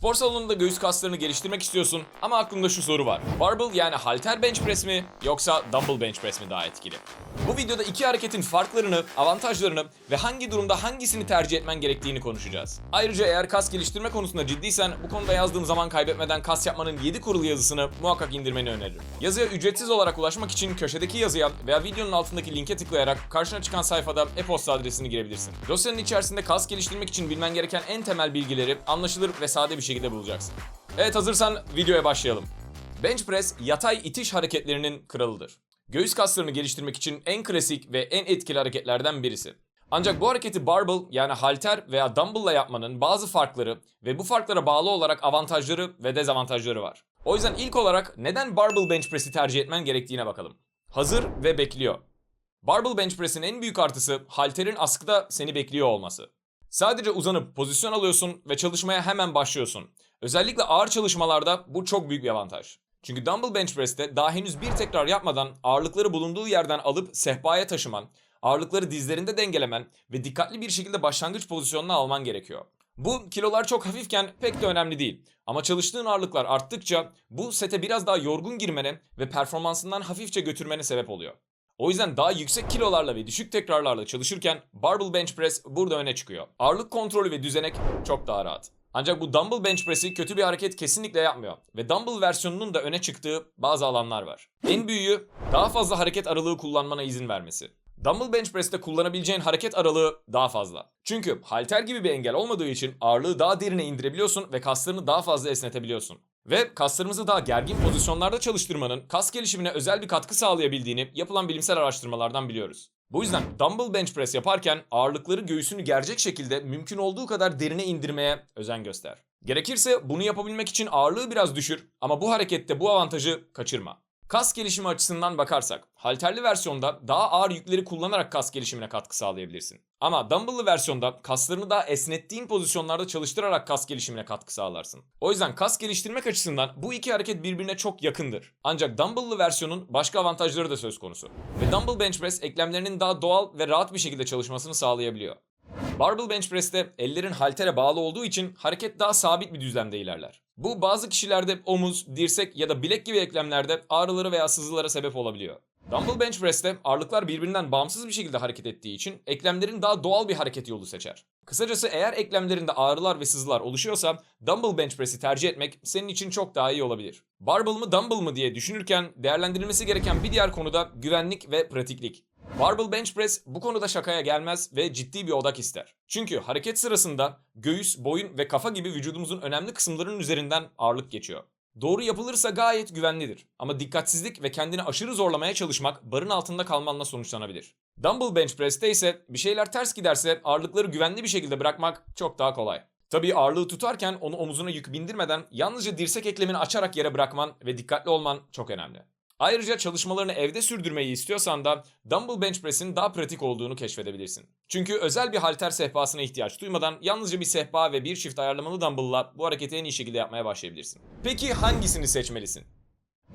Spor salonunda göğüs kaslarını geliştirmek istiyorsun ama aklında şu soru var. Barbell yani halter bench press mi yoksa dumbbell bench press mi daha etkili? Bu videoda iki hareketin farklarını, avantajlarını ve hangi durumda hangisini tercih etmen gerektiğini konuşacağız. Ayrıca eğer kas geliştirme konusunda ciddiysen bu konuda yazdığım zaman kaybetmeden kas yapmanın 7 kurulu yazısını muhakkak indirmeni öneririm. Yazıya ücretsiz olarak ulaşmak için köşedeki yazıya veya videonun altındaki linke tıklayarak karşına çıkan sayfada e-posta adresini girebilirsin. Dosyanın içerisinde kas geliştirmek için bilmen gereken en temel bilgileri anlaşılır ve sade bir şekilde bulacaksın. Evet hazırsan videoya başlayalım. Bench press yatay itiş hareketlerinin kralıdır. Göğüs kaslarını geliştirmek için en klasik ve en etkili hareketlerden birisi. Ancak bu hareketi barbell yani halter veya dumbbell ile yapmanın bazı farkları ve bu farklara bağlı olarak avantajları ve dezavantajları var. O yüzden ilk olarak neden barbell bench press'i tercih etmen gerektiğine bakalım. Hazır ve bekliyor. Barbell bench press'in en büyük artısı halterin askıda seni bekliyor olması. Sadece uzanıp pozisyon alıyorsun ve çalışmaya hemen başlıyorsun. Özellikle ağır çalışmalarda bu çok büyük bir avantaj. Çünkü dumbbell bench press'te daha henüz bir tekrar yapmadan ağırlıkları bulunduğu yerden alıp sehpaya taşıman, ağırlıkları dizlerinde dengelemen ve dikkatli bir şekilde başlangıç pozisyonuna alman gerekiyor. Bu kilolar çok hafifken pek de önemli değil. Ama çalıştığın ağırlıklar arttıkça bu sete biraz daha yorgun girmene ve performansından hafifçe götürmene sebep oluyor. O yüzden daha yüksek kilolarla ve düşük tekrarlarla çalışırken barbell bench press burada öne çıkıyor. Ağırlık kontrolü ve düzenek çok daha rahat. Ancak bu dumbbell bench press'i kötü bir hareket kesinlikle yapmıyor ve dumbbell versiyonunun da öne çıktığı bazı alanlar var. En büyüğü daha fazla hareket aralığı kullanmana izin vermesi. Dumbbell bench press'te kullanabileceğin hareket aralığı daha fazla. Çünkü halter gibi bir engel olmadığı için ağırlığı daha derine indirebiliyorsun ve kaslarını daha fazla esnetebiliyorsun. Ve kaslarımızı daha gergin pozisyonlarda çalıştırmanın kas gelişimine özel bir katkı sağlayabildiğini yapılan bilimsel araştırmalardan biliyoruz. Bu yüzden dumbbell bench press yaparken ağırlıkları göğsünü gerecek şekilde mümkün olduğu kadar derine indirmeye özen göster. Gerekirse bunu yapabilmek için ağırlığı biraz düşür ama bu harekette bu avantajı kaçırma. Kas gelişimi açısından bakarsak, halterli versiyonda daha ağır yükleri kullanarak kas gelişimine katkı sağlayabilirsin. Ama dumbbell'lı versiyonda kaslarını daha esnettiğin pozisyonlarda çalıştırarak kas gelişimine katkı sağlarsın. O yüzden kas geliştirmek açısından bu iki hareket birbirine çok yakındır. Ancak dumbbell'lı versiyonun başka avantajları da söz konusu. Ve dumbbell bench press eklemlerinin daha doğal ve rahat bir şekilde çalışmasını sağlayabiliyor. Barbell bench press'te ellerin haltere bağlı olduğu için hareket daha sabit bir düzlemde ilerler. Bu bazı kişilerde omuz, dirsek ya da bilek gibi eklemlerde ağrıları veya sızılara sebep olabiliyor. Dumbbell bench press'te ağırlıklar birbirinden bağımsız bir şekilde hareket ettiği için eklemlerin daha doğal bir hareket yolu seçer. Kısacası eğer eklemlerinde ağrılar ve sızılar oluşuyorsa dumbbell bench press'i tercih etmek senin için çok daha iyi olabilir. Barbell mı dumbbell mı diye düşünürken değerlendirilmesi gereken bir diğer konu da güvenlik ve pratiklik. Barbell bench press bu konuda şakaya gelmez ve ciddi bir odak ister. Çünkü hareket sırasında göğüs, boyun ve kafa gibi vücudumuzun önemli kısımlarının üzerinden ağırlık geçiyor. Doğru yapılırsa gayet güvenlidir. Ama dikkatsizlik ve kendini aşırı zorlamaya çalışmak barın altında kalmanla sonuçlanabilir. Dumbbell bench press'te ise bir şeyler ters giderse ağırlıkları güvenli bir şekilde bırakmak çok daha kolay. Tabii ağırlığı tutarken onu omuzuna yük bindirmeden yalnızca dirsek eklemini açarak yere bırakman ve dikkatli olman çok önemli. Ayrıca çalışmalarını evde sürdürmeyi istiyorsan da dumbbell bench press'in daha pratik olduğunu keşfedebilirsin. Çünkü özel bir halter sehpasına ihtiyaç duymadan yalnızca bir sehpa ve bir çift ayarlamalı dumbbell'la bu hareketi en iyi şekilde yapmaya başlayabilirsin. Peki hangisini seçmelisin?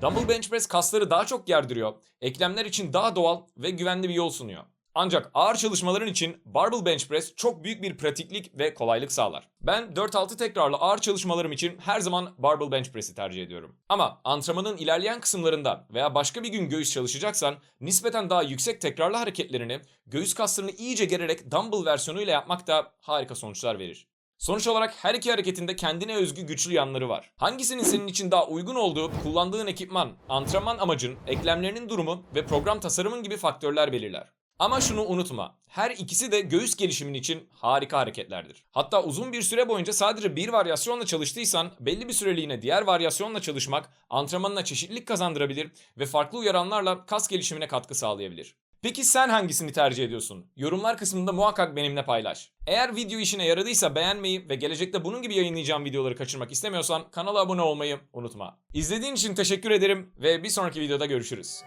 Dumbbell bench press kasları daha çok gerdiriyor, eklemler için daha doğal ve güvenli bir yol sunuyor. Ancak ağır çalışmaların için barbell bench press çok büyük bir pratiklik ve kolaylık sağlar. Ben 4-6 tekrarlı ağır çalışmalarım için her zaman barbell bench press'i tercih ediyorum. Ama antrenmanın ilerleyen kısımlarında veya başka bir gün göğüs çalışacaksan nispeten daha yüksek tekrarlı hareketlerini göğüs kaslarını iyice gererek dumbbell versiyonuyla yapmak da harika sonuçlar verir. Sonuç olarak her iki hareketinde kendine özgü güçlü yanları var. Hangisinin senin için daha uygun olduğu, kullandığın ekipman, antrenman amacın, eklemlerinin durumu ve program tasarımın gibi faktörler belirler. Ama şunu unutma. Her ikisi de göğüs gelişimin için harika hareketlerdir. Hatta uzun bir süre boyunca sadece bir varyasyonla çalıştıysan belli bir süreliğine diğer varyasyonla çalışmak antrenmanına çeşitlilik kazandırabilir ve farklı uyaranlarla kas gelişimine katkı sağlayabilir. Peki sen hangisini tercih ediyorsun? Yorumlar kısmında muhakkak benimle paylaş. Eğer video işine yaradıysa beğenmeyi ve gelecekte bunun gibi yayınlayacağım videoları kaçırmak istemiyorsan kanala abone olmayı unutma. İzlediğin için teşekkür ederim ve bir sonraki videoda görüşürüz.